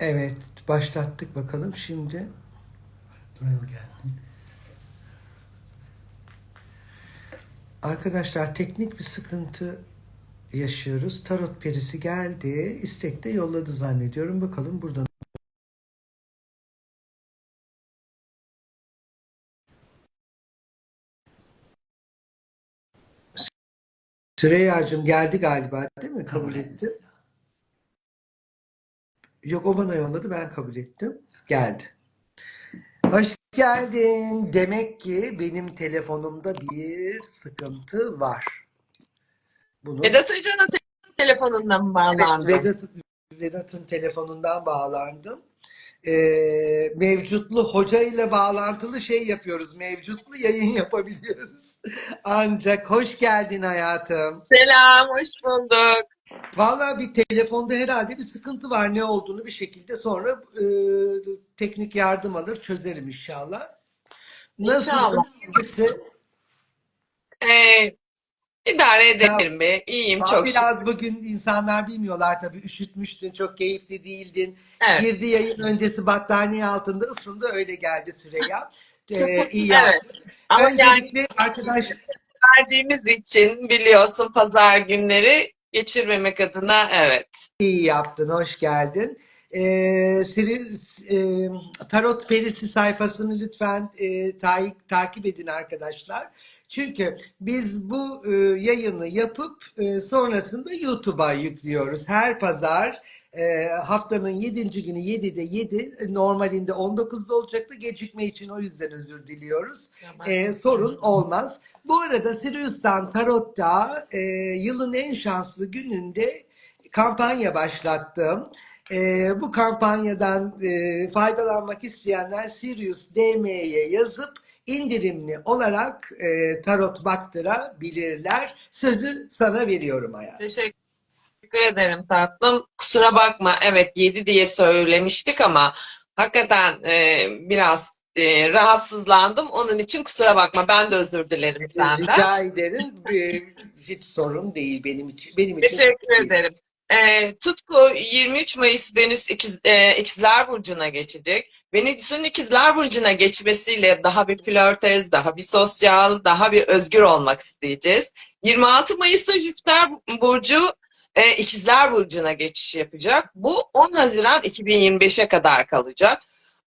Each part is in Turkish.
Evet, başlattık bakalım şimdi. Buraya geldin. Arkadaşlar teknik bir sıkıntı yaşıyoruz. Tarot perisi geldi. İstekte yolladı zannediyorum. Bakalım buradan. Süreyya'cığım geldi galiba değil mi? Kabul etti. Yok o bana yolladı ben kabul ettim. Geldi. Hoş geldin. Demek ki benim telefonumda bir sıkıntı var. Bunu Vedat Hoca'nın te- telefonundan mı bağlandı? Vedat, Vedat'ın telefonundan bağlandım. Ee, mevcutlu hoca ile bağlantılı şey yapıyoruz. Mevcutlu yayın yapabiliyoruz. Ancak hoş geldin hayatım. Selam, hoş bulduk. Vallahi bir telefonda herhalde bir sıkıntı var. Ne olduğunu bir şekilde sonra e, teknik yardım alır çözerim inşallah. Nasılsın? İnşallah. Ee, idare ederim be. İyiyim Ama çok şükür. Biraz bugün insanlar bilmiyorlar tabii üşütmüştün, çok keyifli değildin. Evet. Girdi yayın öncesi battaniye altında ısındı öyle geldi Süreyya. Ee, iyi Evet. Ama yani Öncelikle arkadaş verdiğimiz için biliyorsun pazar günleri geçirmemek adına evet. iyi yaptın, hoş geldin. Ee, Siri- e, Tarot Perisi sayfasını lütfen e, ta- takip edin arkadaşlar. Çünkü biz bu e, yayını yapıp e, sonrasında YouTube'a yüklüyoruz. Her pazar e, haftanın 7. günü 7'de 7 normalinde 19'da olacaktı. Gecikme için o yüzden özür diliyoruz. E, sorun olmaz. Bu arada Sirius'tan Tarot'ta e, yılın en şanslı gününde kampanya başlattım. E, bu kampanyadan e, faydalanmak isteyenler Sirius DM'ye yazıp indirimli olarak e, tarot baktırabilirler. Sözü sana veriyorum hayatım. Teşekkür ederim tatlım. Kusura bakma evet 7 diye söylemiştik ama hakikaten e, biraz e, rahatsızlandım. Onun için kusura bakma ben de özür dilerim senden. Rica ederim. E, hiç sorun değil benim için. Benim için Teşekkür değil. ederim. Ee, Tutku 23 Mayıs Venüs ikiz, e, İkizler Burcu'na geçecek. Venüs'ün İkizler Burcu'na geçmesiyle daha bir flörtez, daha bir sosyal, daha bir özgür olmak isteyeceğiz. 26 Mayıs'ta Jüpiter Burcu e, İkizler Burcu'na geçiş yapacak. Bu 10 Haziran 2025'e kadar kalacak.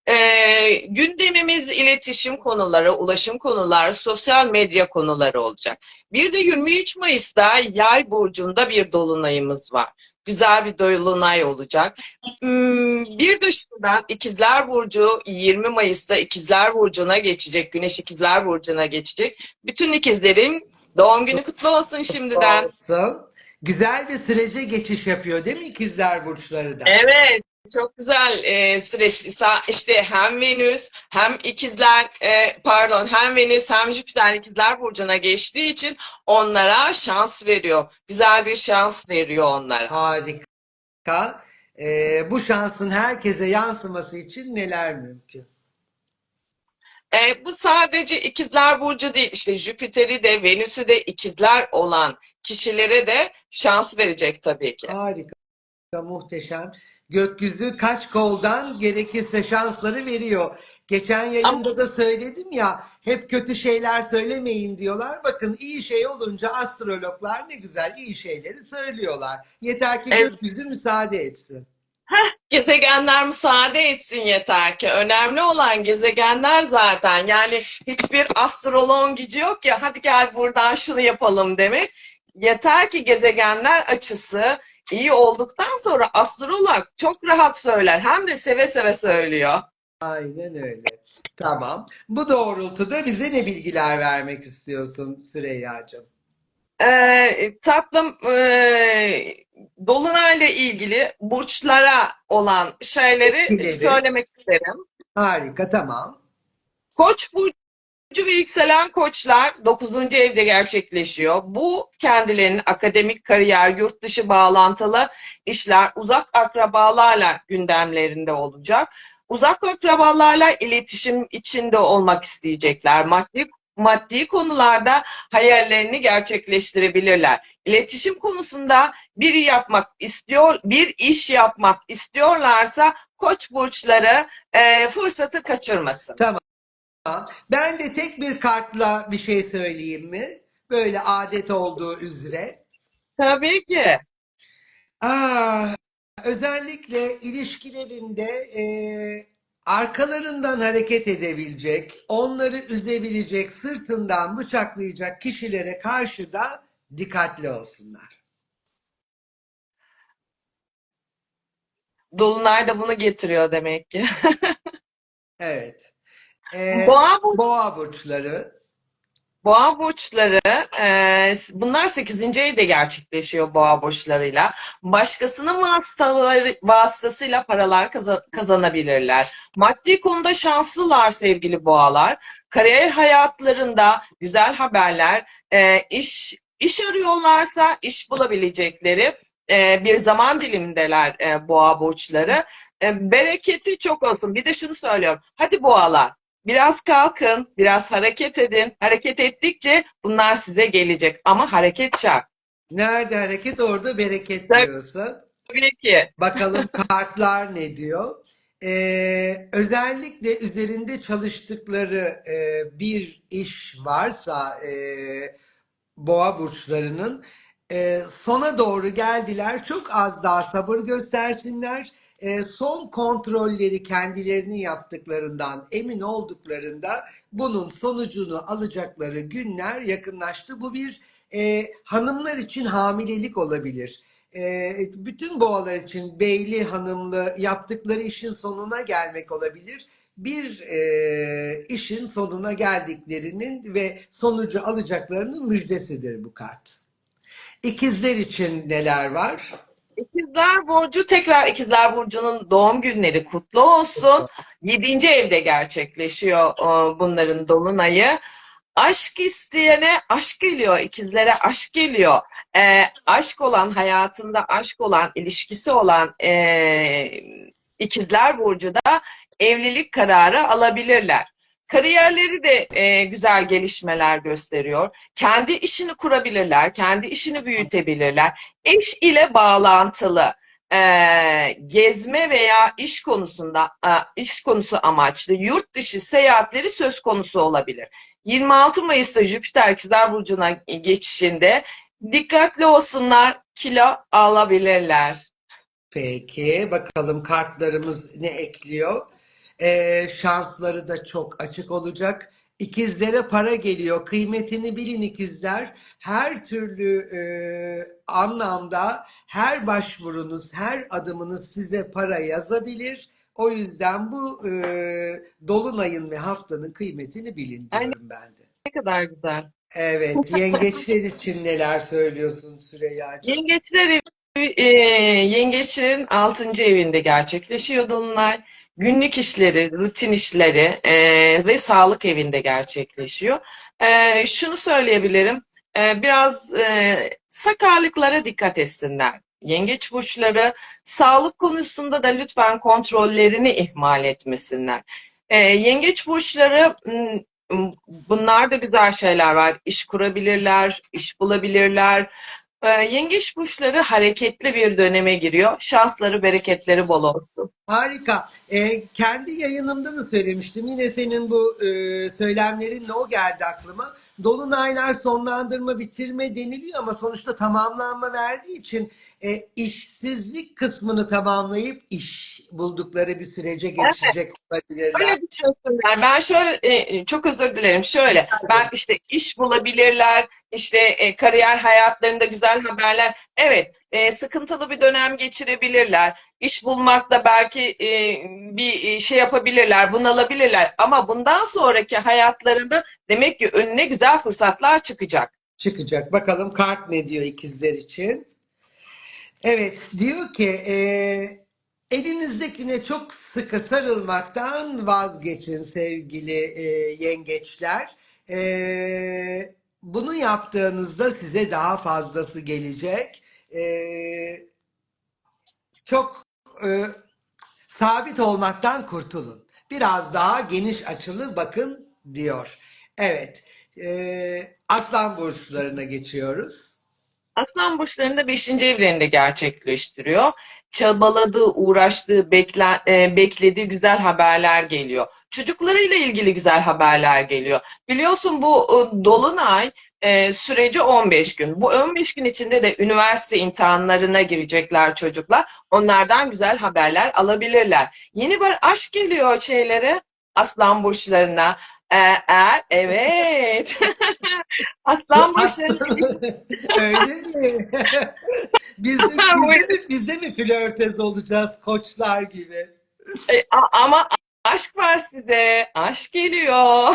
Ee, gündemimiz iletişim konuları, ulaşım konuları, sosyal medya konuları olacak. Bir de 23 Mayıs'ta Yay burcunda bir dolunayımız var. Güzel bir dolunay olacak. Hmm, Bir de şuradan İkizler Burcu 20 Mayıs'ta İkizler Burcu'na geçecek. Güneş İkizler Burcu'na geçecek. Bütün ikizlerin doğum günü kutlu olsun şimdiden. Olsun. Güzel bir sürece geçiş yapıyor değil mi ikizler burçları da? Evet. Çok güzel e, süreç. İşte hem Venüs hem ikizler e, pardon hem Venüs hem Jüpiter ikizler burcuna geçtiği için onlara şans veriyor. Güzel bir şans veriyor onlara. Harika. Ee, bu şansın herkese yansıması için neler mümkün? E, bu sadece ikizler burcu değil. İşte Jüpiter'i de Venüs'ü de ikizler olan kişilere de şans verecek tabii ki. Harika, muhteşem. Gökyüzü kaç koldan gerekirse şansları veriyor. Geçen yayında da söyledim ya, hep kötü şeyler söylemeyin diyorlar. Bakın iyi şey olunca astrologlar ne güzel iyi şeyleri söylüyorlar. Yeter ki Evet. gökyüzü müsaade etsin. Gezegenler müsaade etsin yeter ki. Önemli olan gezegenler zaten. Yani hiçbir astroloğun gücü yok ya hadi gel buradan şunu yapalım demek. Yeter ki gezegenler açısı iyi olduktan sonra astrolog çok rahat söyler. Hem de seve seve söylüyor. Aynen öyle. Tamam. Bu doğrultuda bize ne bilgiler vermek istiyorsun Süreyya'cığım? Ee, tatlım ee, Dolunay'la ilgili burçlara olan şeyleri Etkileri. söylemek isterim. Harika, tamam. Koç burcu ve yükselen koçlar 9. evde gerçekleşiyor. Bu kendilerinin akademik kariyer, yurt dışı bağlantılı işler, uzak akrabalarla gündemlerinde olacak. Uzak akrabalarla iletişim içinde olmak isteyecekler. Maddi maddi konularda hayallerini gerçekleştirebilirler. İletişim konusunda biri yapmak istiyor, bir iş yapmak istiyorlarsa koç burçları e, fırsatı kaçırmasın. Ben de tek bir kartla bir şey söyleyeyim mi? Böyle adet olduğu üzere. Tabii ki. Aa, özellikle ilişkilerinde e, arkalarından hareket edebilecek, onları üzebilecek, sırtından bıçaklayacak kişilere karşı da dikkatli olsunlar. Dolunay da bunu getiriyor demek ki. Evet. E, Boğa burcu boğa burçları. Boğa burçları, e, bunlar 8. evde gerçekleşiyor boğa burçlarıyla. Başkasının vasıtaları, vasıtasıyla paralar kaza- kazanabilirler. Maddi konuda şanslılar sevgili boğalar. Kariyer hayatlarında güzel haberler, e, iş iş arıyorlarsa iş bulabilecekleri e, bir zaman dilimindeler e, boğa burçları. E, bereketi çok olsun. Bir de şunu söylüyorum. Hadi boğalar. Biraz kalkın, biraz hareket edin. Hareket ettikçe bunlar size gelecek. Ama hareket şart. Nerede hareket orada bereket Tabii. diyorsun. Tabii ki. Bakalım kartlar ne diyor. Ee, özellikle üzerinde çalıştıkları e, bir iş varsa e, boğa burçlarının e, sona doğru geldiler. Çok az daha sabır göstersinler. E, son kontrolleri kendilerini yaptıklarından emin olduklarında bunun sonucunu alacakları günler yakınlaştı. Bu bir e, hanımlar için hamilelik olabilir. E, bütün boğalar için beyli hanımlı yaptıkları işin sonuna gelmek olabilir. Bir e, işin sonuna geldiklerinin ve sonucu alacaklarının müjdesidir bu kart. İkizler için neler var? İkizler Burcu tekrar İkizler Burcu'nun doğum günleri kutlu olsun. 7. evde gerçekleşiyor e, bunların dolunayı. Aşk isteyene aşk geliyor, ikizlere aşk geliyor. E, aşk olan, hayatında aşk olan, ilişkisi olan e, ikizler Burcu da evlilik kararı alabilirler. Kariyerleri de e, güzel gelişmeler gösteriyor. Kendi işini kurabilirler, kendi işini büyütebilirler. Eş ile bağlantılı e, gezme veya iş konusunda e, iş konusu amaçlı yurt dışı seyahatleri söz konusu olabilir. 26 Mayıs'ta Jüpiter İkizler Burcu'na geçişinde dikkatli olsunlar, kilo alabilirler. Peki bakalım kartlarımız ne ekliyor? Ee, şansları da çok açık olacak. İkizlere para geliyor. Kıymetini bilin ikizler. Her türlü e, anlamda her başvurunuz, her adımınız size para yazabilir. O yüzden bu e, dolunayın ve haftanın kıymetini bilin diyorum ben de. Ne kadar güzel. Evet, yengeçler için neler söylüyorsun Süreyya'cığım? Yengeçler e, yengeçlerin 6. evinde gerçekleşiyor Dolunay. Günlük işleri, rutin işleri e, ve sağlık evinde gerçekleşiyor. E, şunu söyleyebilirim, e, biraz e, sakarlıklara dikkat etsinler. Yengeç burçları sağlık konusunda da lütfen kontrollerini ihmal etmesinler. E, yengeç burçları bunlar da güzel şeyler var. İş kurabilirler, iş bulabilirler. Ee, yengeç burçları hareketli bir döneme giriyor. Şansları, bereketleri bol olsun. Harika. Ee, kendi yayınımda da söylemiştim. Yine senin bu e, söylemlerinle o geldi aklıma. Dolunaylar sonlandırma, bitirme deniliyor ama sonuçta tamamlanma verdiği için e, işsizlik kısmını tamamlayıp iş buldukları bir sürece geçecek olabilirler. Öyle düşünsünler. Ben şöyle, e, çok özür dilerim. Şöyle, ben işte iş bulabilirler, işte e, kariyer hayatlarında güzel haberler. Evet, e, sıkıntılı bir dönem geçirebilirler. İş bulmakta belki e, bir e, şey yapabilirler, bunalabilirler. Ama bundan sonraki hayatlarında demek ki önüne güzel fırsatlar çıkacak. çıkacak. Bakalım kart ne diyor ikizler için. Evet diyor ki e, elinizdekine çok sıkı sarılmaktan vazgeçin sevgili e, yengeçler. E, bunu yaptığınızda size daha fazlası gelecek. E, çok e, sabit olmaktan kurtulun. Biraz daha geniş açılı bakın diyor. Evet. e, aslan burçlarına geçiyoruz. Aslan burçlarında 5. evlerinde gerçekleştiriyor. çabaladığı, uğraştığı, bekle, e, beklediği güzel haberler geliyor. Çocuklarıyla ilgili güzel haberler geliyor. Biliyorsun bu e, Dolunay e, süreci 15 gün. Bu 15 gün içinde de üniversite imtihanlarına girecekler çocuklar. Onlardan güzel haberler alabilirler. Yeni bir aşk geliyor şeylere, aslan burçlarına. Ee, eğer, evet. aslan burçlarına Öyle mi? biz, de, biz, de, biz de mi flörtöz olacağız koçlar gibi? E, ama aşk var size. Aşk geliyor.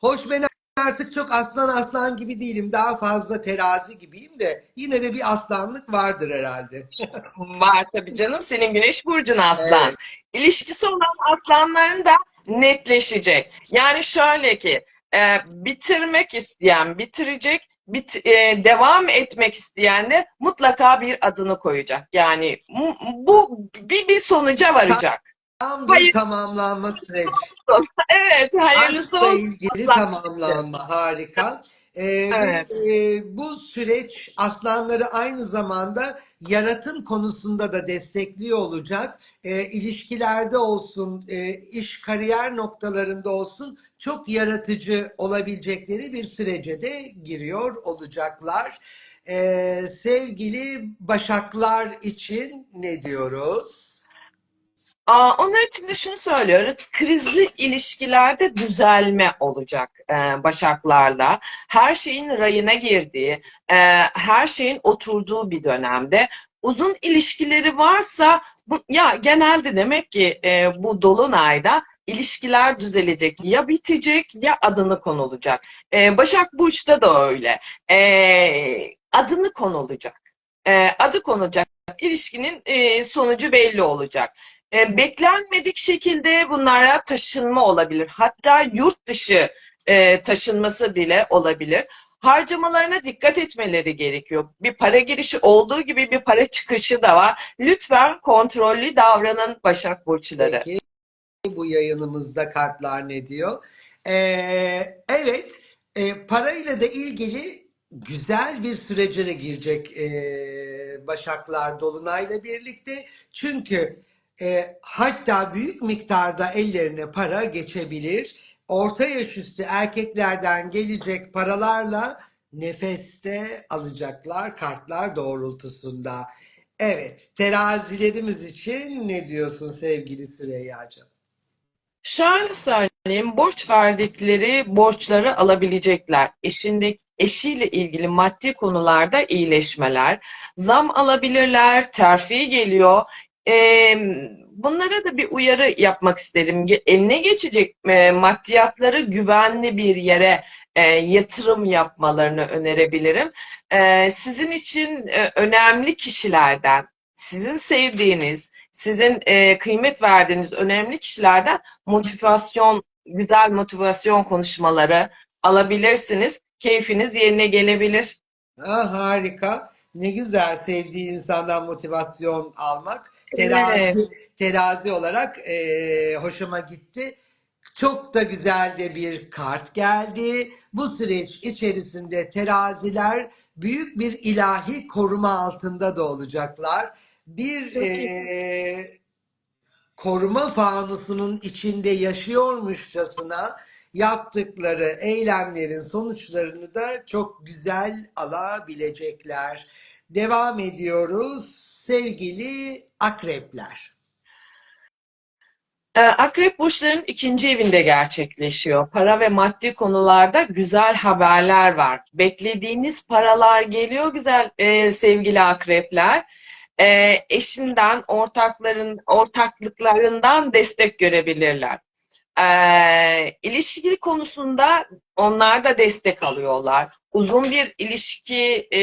Hoş ben artık çok aslan aslan gibi değilim. Daha fazla terazi gibiyim de yine de bir aslanlık vardır herhalde. Var tabii canım. Senin güneş burcun aslan. Evet. İlişkisi olan aslanların da netleşecek. Yani şöyle ki e, bitirmek isteyen bitirecek, bit, e, devam etmek isteyen de mutlaka bir adını koyacak. Yani bu bir, bir sonuca varacak. Tam bir tamamlanma süreci. Evet, hayırlısı Aşkla olsun. ilgili aslan tamamlanma harika. Ee, Evet. ve, e, bu süreç aslanları aynı zamanda yaratım konusunda da destekliyor olacak. E, ilişkilerde olsun, e, iş kariyer noktalarında olsun çok yaratıcı olabilecekleri bir sürece de giriyor olacaklar. E, sevgili Başaklar için ne diyoruz? Aa, onlar için de şunu söylüyoruz. Krizli ilişkilerde düzelme olacak e, Başaklarla. Her şeyin rayına girdiği, e, her şeyin oturduğu bir dönemde. Uzun ilişkileri varsa bu ya genelde demek ki e, bu dolunayda ilişkiler düzelecek. Ya bitecek ya adını konulacak. E, Başak Burç'ta da öyle. E, adını konulacak. E, adı konulacak. İlişkinin e, sonucu belli olacak. E, beklenmedik şekilde bunlara taşınma olabilir. Hatta yurt dışı e, taşınması bile olabilir. Harcamalarına dikkat etmeleri gerekiyor. Bir para girişi olduğu gibi bir para çıkışı da var. Lütfen kontrollü davranın Başak Burçları. Peki bu yayınımızda kartlar ne diyor? Ee, evet, e, parayla da ilgili güzel bir sürece de girecek e, Başaklar Dolunay'la birlikte. Çünkü e, hatta büyük miktarda ellerine para geçebilir. Orta yaş üstü erkeklerden gelecek paralarla nefeste alacaklar kartlar doğrultusunda. Evet, terazilerimiz için ne diyorsun sevgili Süreyya'cığım? Şöyle söyleyeyim, borç verdikleri borçları alabilecekler. Eşinde, eşiyle ilgili maddi konularda iyileşmeler, zam alabilirler, terfi geliyor. Bunlara da bir uyarı yapmak isterim. Eline geçecek e, maddiyatları güvenli bir yere e, yatırım yapmalarını önerebilirim. Sizin için e, önemli kişilerden, sizin sevdiğiniz, sizin e, kıymet verdiğiniz önemli kişilerden motivasyon, güzel motivasyon konuşmaları alabilirsiniz. Keyfiniz yerine gelebilir. Ha, harika. Ne güzel sevdiği insandan motivasyon almak. Terazi, Evet. terazi olarak eee, hoşuma gitti. Çok da güzel de bir kart geldi. Bu süreç içerisinde teraziler büyük bir ilahi koruma altında da olacaklar. Bir Çok eee, koruma fanusunun içinde yaşıyormuşçasına yaptıkları eylemlerin sonuçlarını da çok güzel alabilecekler. Devam ediyoruz sevgili akrepler. Ee, Akrep burçların ikinci evinde gerçekleşiyor. Para ve maddi konularda güzel haberler var. Beklediğiniz paralar geliyor güzel e, sevgili akrepler. Ee, eşinden, ortakların, ortaklıklarından destek görebilirler. Ee, ilişki konusunda onlar da destek alıyorlar. Uzun bir ilişki e,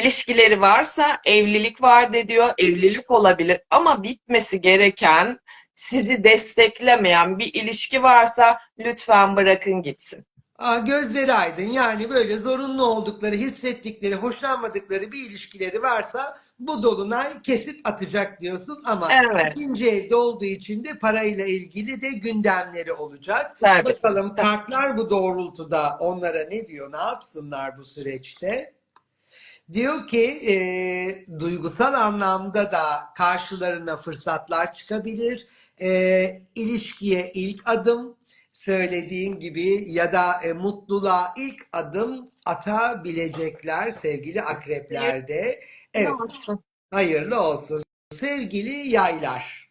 ilişkileri varsa evlilik vaat ediyor, evlilik olabilir ama bitmesi gereken, sizi desteklemeyen bir ilişki varsa lütfen bırakın gitsin. Aa, gözleri aydın yani böyle zorunlu oldukları, hissettikleri, hoşlanmadıkları bir ilişkileri varsa bu dolunay kesip atacak diyorsun ama Evet. ikinci evde olduğu için de parayla ilgili de gündemleri olacak. Tabii. Bakalım kartlar bu doğrultuda onlara ne diyor, ne yapsınlar bu süreçte? Diyor ki e, duygusal anlamda da karşılarına fırsatlar çıkabilir. E, ilişkiye ilk adım söylediğin gibi ya da e, mutluluğa ilk adım atabilecekler sevgili akreplerde. Evet, Olsun. hayırlı olsun. Sevgili yaylar.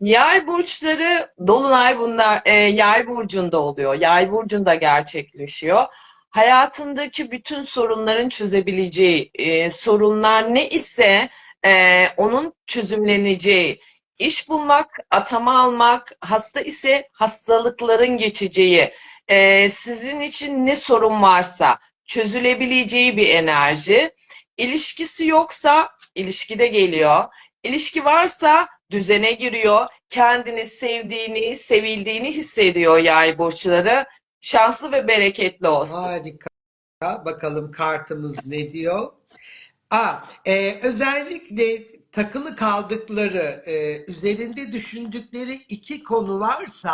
Yay burçları dolunay bunlar e, yay burcunda oluyor. Yay burcunda gerçekleşiyor. Hayatındaki bütün sorunların çözebileceği, e, sorunlar ne ise e, onun çözümleneceği, iş bulmak, atama almak, hasta ise hastalıkların geçeceği, e, sizin için ne sorun varsa çözülebileceği bir enerji. İlişkisi yoksa ilişkide geliyor. İlişki varsa düzene giriyor. Kendini sevdiğini, sevildiğini hissediyor yay burçları. Şanslı ve bereketli olsun. Harika. Bakalım kartımız ne diyor? Aa, e, özellikle takılı kaldıkları, e, üzerinde düşündükleri iki konu varsa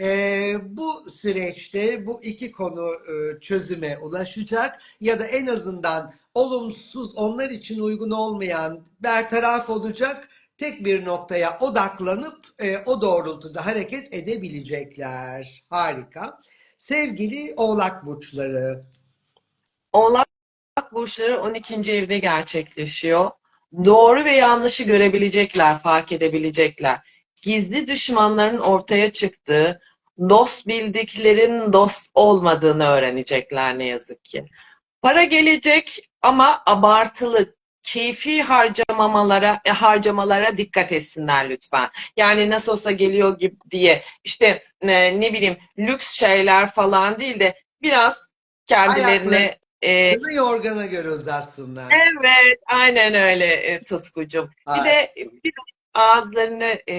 e, bu süreçte bu iki konu e, çözüme ulaşacak ya da en azından olumsuz, onlar için uygun olmayan bertaraf olacak. Tek bir noktaya odaklanıp e, o doğrultuda hareket edebilecekler. Harika. Sevgili Oğlak burçları. Oğlak burçları 12. evde gerçekleşiyor. Doğru ve yanlışı görebilecekler, fark edebilecekler. Gizli düşmanların ortaya çıktığı, dost bildiklerin dost olmadığını öğrenecekler ne yazık ki. Para gelecek ama abartılı, keyfi harcamamalara, e, harcamalara dikkat etsinler lütfen. Yani nasıl olsa geliyor gibi diye işte e, ne bileyim lüks şeyler falan değil de biraz kendilerine e, yorgana göre uzatsınlar. Evet, aynen öyle e, Tutkucuğum. Bir de bir ağızlarını e,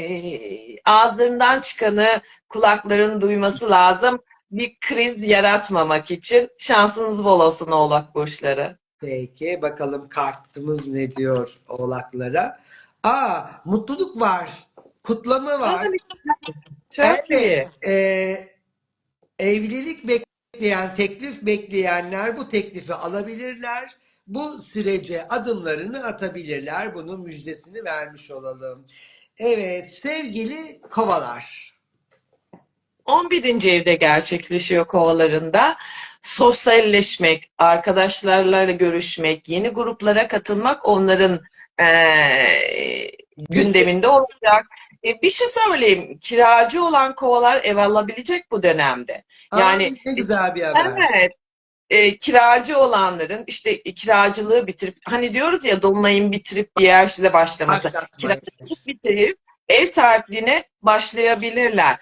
ağızlarından çıkanı kulakların duyması lazım. Bir kriz yaratmamak için şansınız bol olsun Oğlak burçları. Peki bakalım kartımız ne diyor oğlaklara. Aa mutluluk var. Kutlama var. Çok iyi. Evet. e, evlilik bekleyen, teklif bekleyenler bu teklifi alabilirler. Bu sürece adımlarını atabilirler. Bunun müjdesini vermiş olalım. Evet sevgili kovalar. 11. evde gerçekleşiyor kovalarında. Sosyalleşmek, arkadaşlarla görüşmek, yeni gruplara katılmak onların eee, gündeminde olacak. E, bir şey söyleyeyim, kiracı olan kovalar ev alabilecek bu dönemde. Yani Ay, ne güzel bir haber. Evet. E, kiracı olanların işte kiracılığı bitirip hani diyoruz ya dolunayın bitirip bir yer size başlaması. Kiracılık bitirip ev sahipliğine başlayabilirler.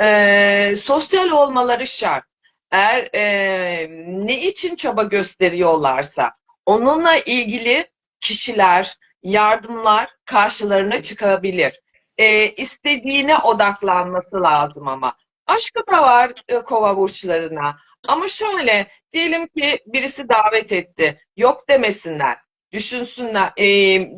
E, sosyal olmaları şart. Eğer e, ne için çaba gösteriyorlarsa onunla ilgili kişiler, yardımlar karşılarına çıkabilir. E, istediğine odaklanması lazım ama. Aşkı da var e, kova burçlarına. Ama şöyle diyelim ki birisi davet etti. Yok demesinler. Düşünsünler. e,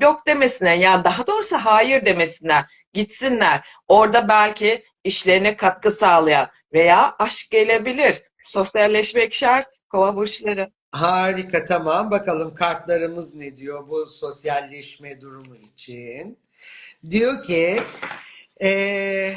yok demesinler. Ya daha doğrusu hayır demesinler. Gitsinler. Orada belki işlerine katkı sağlayan veya aşk gelebilir. Sosyalleşmek şart. Kova burçları. Harika tamam. Bakalım kartlarımız ne diyor bu sosyalleşme durumu için. Diyor ki eee,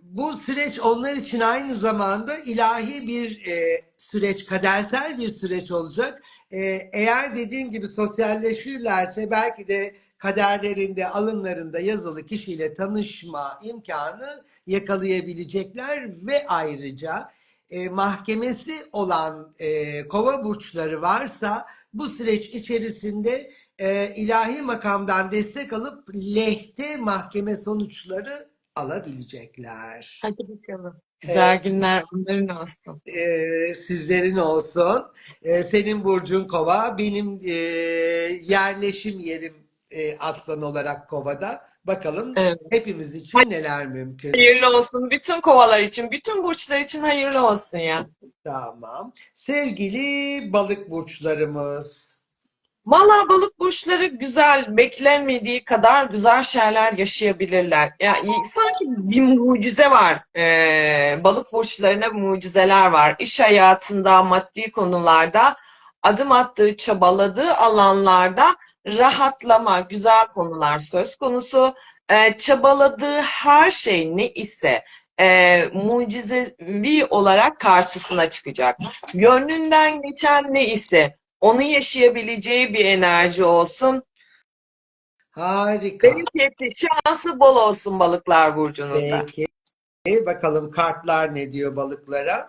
bu süreç onlar için aynı zamanda ilahi bir eee, süreç, kadersel bir süreç olacak. Eee, eğer dediğim gibi sosyalleşirlerse belki de kaderlerinde, alınlarında yazılı kişiyle tanışma imkanı yakalayabilecekler ve ayrıca e, mahkemesi olan e, kova burçları varsa bu süreç içerisinde e, ilahi makamdan destek alıp lehte mahkeme sonuçları alabilecekler. Hadi bakalım. Güzel Evet. günler onların olsun. E, sizlerin olsun. E, senin burcun kova, benim e, yerleşim yerim e, aslan olarak kovada. Bakalım Evet. hepimiz için neler mümkün. Hayırlı olsun. Bütün kovalar için, bütün burçlar için hayırlı olsun ya. Tamam. Sevgili balık burçlarımız. Valla balık burçları güzel, beklenmediği kadar güzel şeyler yaşayabilirler. Yani sanki bir mucize var. Ee, balık burçlarına mucizeler var. İş hayatında, maddi konularda adım attığı, çabaladığı alanlarda rahatlama, güzel konular söz konusu. Ee, çabaladığı her şey ne ise e, mucizevi olarak karşısına çıkacak. Gönlünden geçen ne ise onu yaşayabileceği bir enerji olsun. Harika. Bereketi, şansı bol olsun balıklar burcunuzda. Peki. Bakalım kartlar ne diyor balıklara?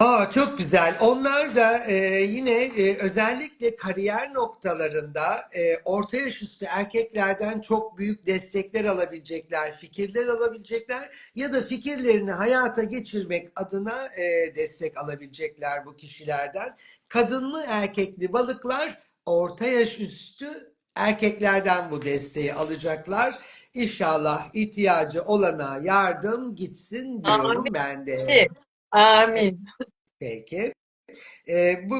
Aa, çok güzel. Onlar da e, yine e, özellikle kariyer noktalarında e, orta yaş üstü erkeklerden çok büyük destekler alabilecekler, fikirler alabilecekler ya da fikirlerini hayata geçirmek adına e, destek alabilecekler bu kişilerden. Kadınlı erkekli balıklar orta yaş üstü erkeklerden bu desteği alacaklar. İnşallah ihtiyacı olana yardım gitsin diyorum Amin. ben de. Amin. Peki. Ee, bu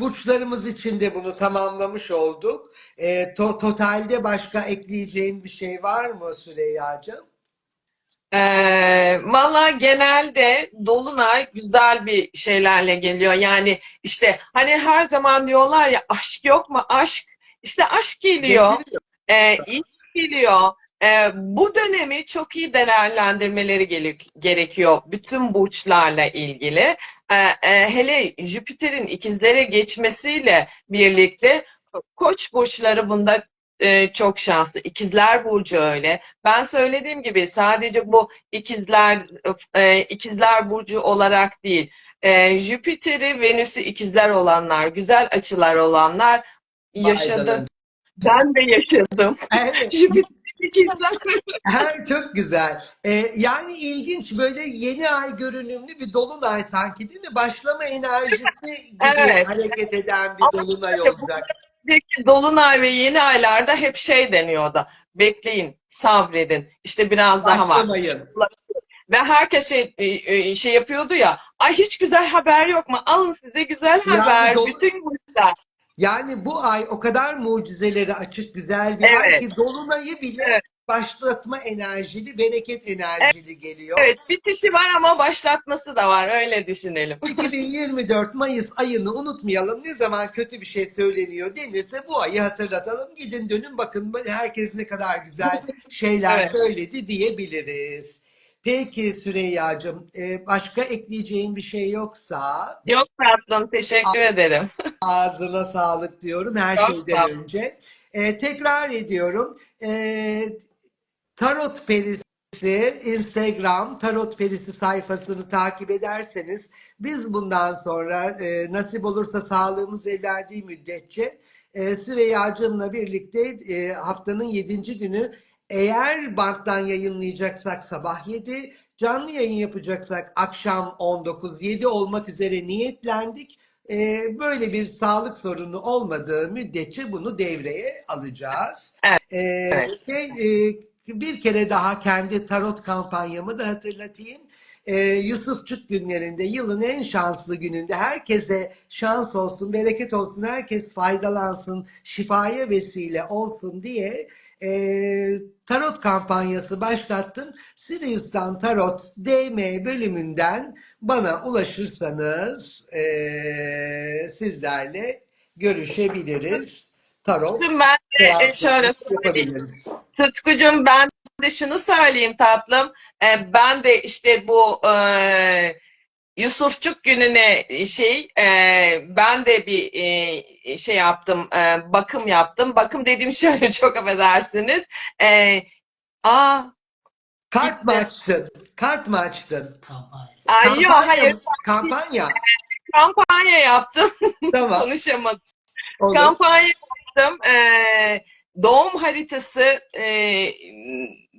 burçlarımız için de bunu tamamlamış olduk. Ee, to- totalde başka ekleyeceğin bir şey var mı Süreyya'cığım? Ee, valla genelde Dolunay güzel bir şeylerle geliyor. Yani işte hani her zaman diyorlar ya aşk yok mu? Aşk. İşte aşk geliyor. Getiriyor. Ee, iş geliyor. Ee, bu dönemi çok iyi değerlendirmeleri gerekiyor bütün burçlarla ilgili. Ee, e, hele Jüpiter'in ikizlere geçmesiyle birlikte Koç burçları bunda e, çok şanslı. İkizler burcu öyle. Ben söylediğim gibi sadece bu ikizler e, ikizler burcu olarak değil. E, Jüpiter'i, Venüs'ü ikizler olanlar, güzel açılar olanlar yaşadı. Ben de yaşadım. Evet. Jüpiter Ha, çok güzel. Ee, yani ilginç böyle yeni ay görünümlü bir dolunay sanki değil mi? Başlama enerjisi gibi Evet. hareket eden bir Ama dolunay işte bu- olacak. Önceki Dolunay ve yeni aylarda hep şey deniyordu. Bekleyin, sabredin. İşte biraz daha var. Ve herkes şey, e, e, şey yapıyordu ya. Ay hiç güzel haber yok mu? Alın size güzel Yani haber. dolu- Bütün burçlar. Yani bu ay o kadar mucizeleri açık güzel bir ay Evet. ki dolunayı bile Evet. başlatma enerjili, bereket enerjili geliyor. Evet, bitişi var ama başlatması da var. Öyle düşünelim. 2024 Mayıs ayını unutmayalım. Ne zaman kötü bir şey söyleniyor denirse bu ayı hatırlatalım. Gidin dönün bakın herkes ne kadar güzel şeyler Evet. söyledi diyebiliriz. Peki Süreyya'cığım e, başka ekleyeceğin bir şey yoksa Yok tatlım, teşekkür ederim. ağzına sağlık diyorum her Çok şeyden sağ ol. önce. E, tekrar ediyorum. E, Tarot Perisi Instagram Tarot Perisi sayfasını takip ederseniz biz bundan sonra e, nasip olursa sağlığımız el verdiği müddetçe e, Süreyya'cığımla birlikte e, haftanın 7. günü eğer banttan yayınlayacaksak sabah 7, canlı yayın yapacaksak akşam 19, 7 olmak üzere niyetlendik. E, böyle bir sağlık sorunu olmadığı müddetçe bunu devreye alacağız. Evet, E, evet. ve, e, bir kere daha kendi tarot kampanyamı da hatırlatayım. Ee, Yusufçuk günlerinde yılın en şanslı gününde herkese şans olsun, bereket olsun, herkes faydalansın, şifaya vesile olsun diye e, tarot kampanyası başlattım. Sirius'tan Tarot DM bölümünden bana ulaşırsanız e, sizlerle görüşebiliriz. Tarot ben de e, şöyle söyleyeyim. yapabiliriz. Tutkucuğum ben de şunu söyleyeyim tatlım. E, ben de işte bu e, Yusufçuk gününe şey e, ben de bir e, şey yaptım e, bakım yaptım. Bakım dediğim şöyle çok affedersiniz. E, aa Kart mı açtın? Kart mı açtın? Kampanya. ay yok Kampanya hayır mı? Kampanya. kampanya yaptım. Tamam. Konuşamadım. Olur. Kampanya yaptım. Ee, doğum haritası e,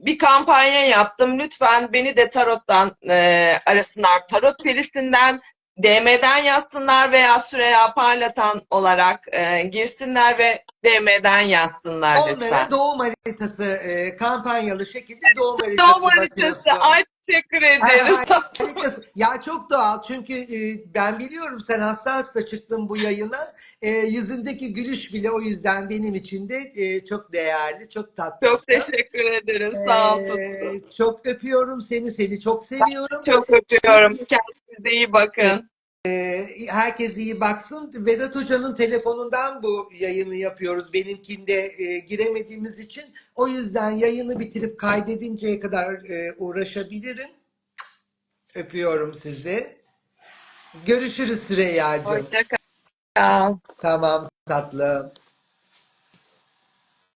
bir kampanya yaptım. Lütfen beni de tarottan e, arasınlar. Tarot perisinden DM'den yazsınlar veya Süreya Parlatan olarak e, girsinler ve DM'den yazsınlar Onlara lütfen. doğum haritası e, kampanyalı şekilde doğum haritası Doğum haritası. Ay teşekkür ederim. ay. Ya çok doğal çünkü e, ben biliyorum sen hasta çıktın bu yayına. E, yüzündeki gülüş bile o yüzden benim için de e, çok değerli, çok tatlı. Çok teşekkür ederim. Sağ ol Tutku. E, çok öpüyorum seni, seni çok seviyorum. Çok öpüyorum. Kendinize iyi bakın. Herkes iyi baksın. Vedat Hoca'nın telefonundan bu yayını yapıyoruz. Benimkinde e, giremediğimiz için. O yüzden yayını bitirip kaydedinceye kadar e, uğraşabilirim. Öpüyorum sizi. Görüşürüz Süreyya'cığım. Hoşça kal. Tamam tatlım.